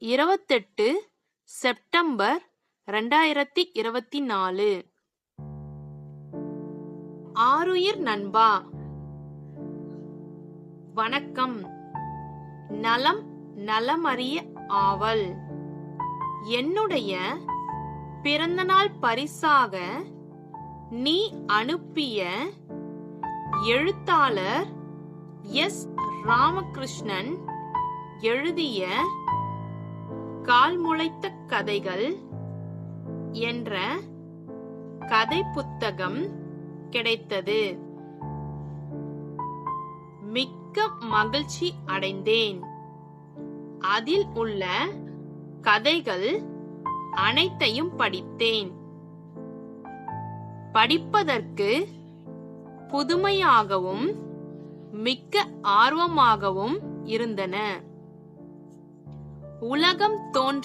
இருபத்தெட்டு செப்டம்பர் ரெண்டாயிரத்தி இருபத்தி நாலு. ஆறுயிர் நண்பா. வணக்கம். நலம் நலமறிய ஆவல். என்னுடைய பிறந்தநாள் பரிசாக நீ அனுப்பிய எழுத்தாளர் எஸ். ராமகிருஷ்ணன் எழுதிய கால் முளைத்த கதைகள் என்ற கதை புத்தகம் கிடைத்தது. மிக்க மகிழ்ச்சி அடைந்தேன். அதில் உள்ள கதைகள் அனைத்தையும் படித்தேன். படிப்பதற்கு புதுமையாகவும் மிக்க ஆர்வமாகவும் இருந்தன. உலகம் தோன்றி